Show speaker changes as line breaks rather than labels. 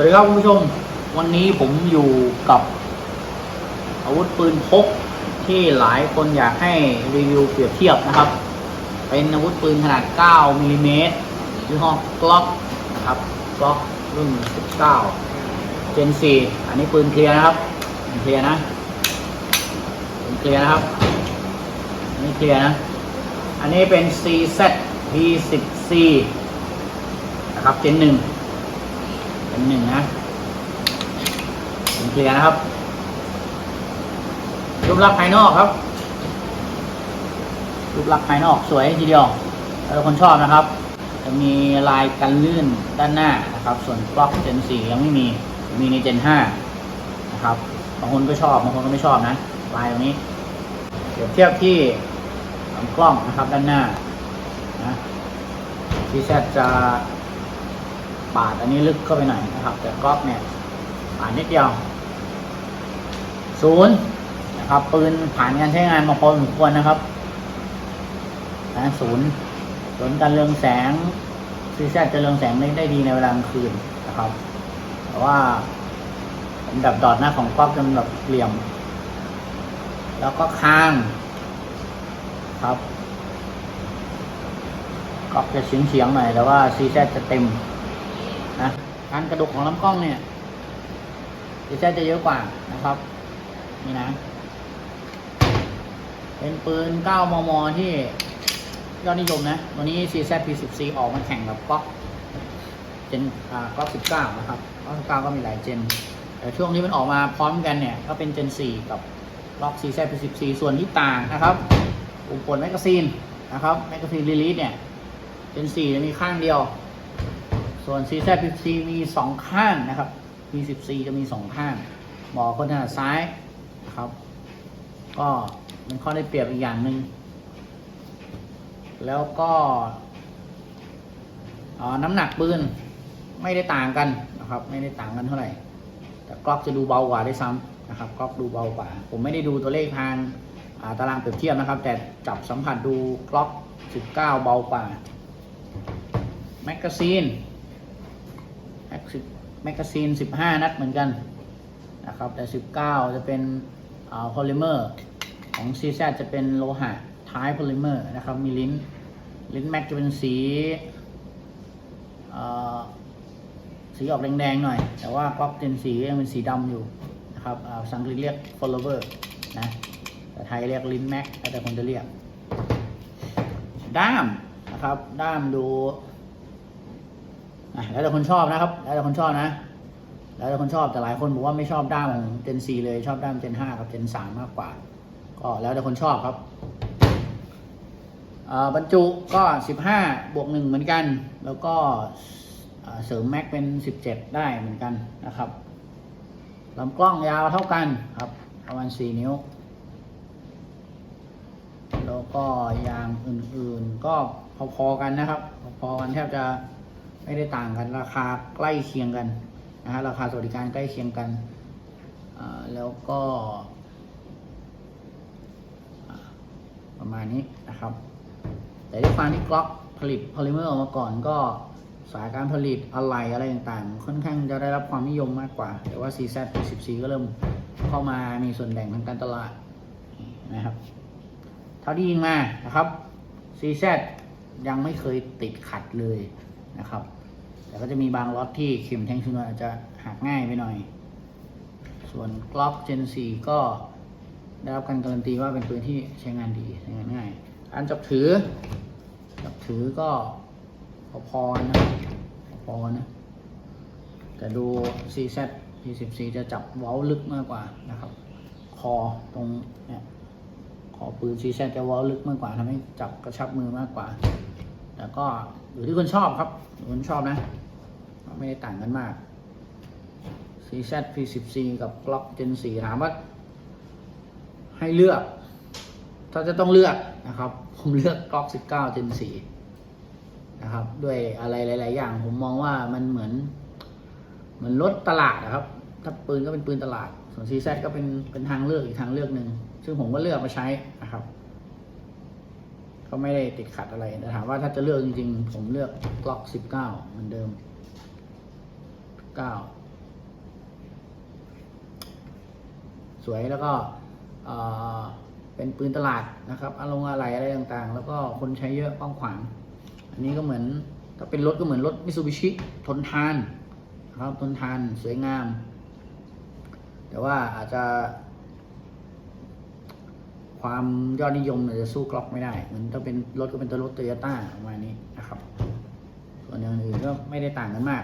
วัสดีครับคุณผู้ชม วันนี้ผมอยู่กับ อาวุธปืนพกที่หลายคนอยากให้รีวิวเปรียบเทียบนะครับ เป็นอาวุธปืนขนาด 9มิลลิเมตรยี่ห้อกล็อกนะครับกล็อกรุ่น 19เจน4อันนี้ปืนเคลียร์นะครับเคลียร์นะปืนเคลียร์นะครับอันนี้เคลียร์นะ อันนี้เป็น CZ P10C นะครับเจนหนึ่ง เป็นหนึ่งนะเป็นเคลียร์นะครับรูปลักษณ์ภายนอกครับรูปลักษณ์ภายนอกสวยทีเดียวถ้าคนชอบนะครับ จะมีลายกันลื่นด้านหน้านะครับ ส่วนกล้องเจน4ยังไม่มี มีในเจน5นะครับบางคนก็ชอบบางคนก็ไม่ชอบนะลายตรงนี้เปรียบเทียบที่ลำกล้องนะครับด้านหน้านะที่แซจะ ปาดอันนี้ลึกเข้าไปหน่อยนะครับ แต่กรอบเนี่ยปาดนิดเดียวศูนย์นะครับปืนผ่านการใช้งานมาพอสมควรนะครับนะศูนย์ศูนย์การเรืองแสงซีแซจะเรืองแสงได้ได้ดีในเวลากลางคืนนะครับแต่ว่าผมดับดอดหน้าของกรอบจนแบบเหลี่ยม แล้วก็ค้างครับกรอบจะเฉียงเฉียงๆหน่อยแต่ว่าซีแซจะเต็ม การกระดกของลำกล้องเนี่ยจะใช้จะเยอะกว่านะครับ นี่นะ เป็นปืน 9 มม ที่ยอดนิยมนะวันนี้ CZ P14 ออกมาแข่งกับก๊อกเจนอ่าก๊อก19 นะครับก๊อก19 ก็มีหลายเจน แต่ช่วงที่มันออกมาพร้อมกันเนี่ย ก็เป็นเจน 4 กับล็อก CZ P14 ส่วนที่ต่างนะครับ อุปกรณ์แมกกาซีนนะครับ แมกกาซีนรีลีสเนี่ย เจน 4 จะมีข้างเดียว ส่วน CZ14 มีสองข้างนะครับ P14 จะมีสองข้างหมาะคนถนัดซ้ายนะครับ ก็เป็นข้อได้เปรียบอีกอย่างหนึ่งแล้วก็น้ำหนักปืนไม่ได้ต่างกันนะครับ ไม่ได้ต่างกันเท่าไหร่ แต่กล็อกจะดูเบากว่าได้วยซ้ำนะครับกล็อกดูเบากว่า ผมไม่ได้ดูตัวเลขทางาตารางเปรียบเทียบนะครับ แต่จับสัมผัสดูกล็อก 19 เบากว่าแมกกาซีน แม็กซิแมกกาซีน 15 นัดเหมือนกันนะครับ แต่ 19 จะเป็นโพลิเมอร์ของ CZ จะเป็นโลหะท้ายโพลิเมอร์นะครับ มีลิ้น ลิ้นแม็กจะเป็นสีเอ่อสีออกแดงๆหน่อย แต่ว่ากล็อกเจนสียังเป็นสีดำอยู่นะครับอ่าภาษาอังกฤษเรียก follower นะ แต่ไทยเรียกลิ้นแม็กแต่คนจะเรียก ด้ามนะครับ ด้ามดู อะแล้วแต่คนชอบนะครับ แล้วแต่คนชอบนะ แล้วแต่คนชอบแต่หลายคนบอกว่าไม่ชอบด้ามของ Gen 4เลยชอบด้าม Gen 5กับ Gen 3มากกว่า ก็แล้วแต่คนชอบครับบรรจุก็ 15 บวก 1 เหมือนกัน แล้วก็เสริมแม็กเป็น 17 ได้เหมือนกันนะครับลำกล้องยาวเท่ากันครับประมาณ 4 นิ้ว แล้วก็ยางอื่นๆก็พอๆกันนะครับ พอๆกันแทบจะ ไม่ได้ต่างกัน ราคาใกล้เคียงกันนะฮะราคาสวัสดิการใกล้เคียงกันแล้วก็ประมาณนี้นะครับ แต่ด้วยความที่กล็อกผลิตโพลิเมอร์ออกมาก่อนก็สายการผลิตอะไหล่อะไรต่างๆ ค่อนข้างจะได้รับความนิยมมากกว่า แต่ว่า CZ 14ก็เริ่มเข้ามามีส่วนแบ่งทางการตลาดนะครับ เท่าที่ยิงมานะครับ CZ ยังไม่เคยติดขัดเลยนะครับ แต่ก็จะมีบางล็อตที่เข็มแทงชนวนอาจจะหักง่ายไปหน่อย ส่วน Glock Gen 4ก็ได้รับการการันตีว่าเป็นปืนที่ใช้งานดีใช้งานง่ายการจับถือ จับถือก็พอๆนะพอๆนะ แต่ดู CZ P14 จะจับเว้าลึกมากกว่านะครับ คอตรงเนี่ยคอปืน CZ จะเว้าลึกมากกว่าทำให้จับกระชับมือมากกว่า แต่ก็อยู่ที่คนชอบครับคนชอบนะ ไม่ได้ต่างกันมาก CZ P14 กับ Glock Gen 4ถามว่าให้เลือก ถ้าจะต้องเลือกนะครับ ผมเลือก Glock 19 Gen 4นะครับ ด้วยอะไรหลาย ๆ อย่าง ผมมองว่ามันเหมือน เหมือนรถตลาดนะครับ ถ้าปืนก็เป็นปืนตลาด ส่วน CZ ก็เป็นเป็นทางเลือกอีกทางเลือกหนึ่ง ซึ่งผมก็เลือกมาใช้นะครับ ก็ไม่ได้ติดขัดอะไร แต่ถามว่าถ้าจะเลือกจริงๆ ผมเลือกกล็อกสิบเก้าเหมือนเดิมเก้าสวยแล้วก็เป็นปืนตลาดนะครับอารมณ์อะไรอะไรต่างๆ แล้วก็คนใช้เยอะกว้างขวาง อันนี้ก็เหมือนถ้าเป็นรถก็เหมือนรถมิซูบิชิทนทานครับทนทานสวยงาม แต่ว่าอาจจะ ความยอดนิยมเนี่ยจะสู้กล็อกไม่ได้เหมือนถ้าเป็นรถก็เป็นตัวรถโตโยต้าประมาณนี้นะครับ ส่วนอย่างอื่นก็ไม่ได้ต่างกันมาก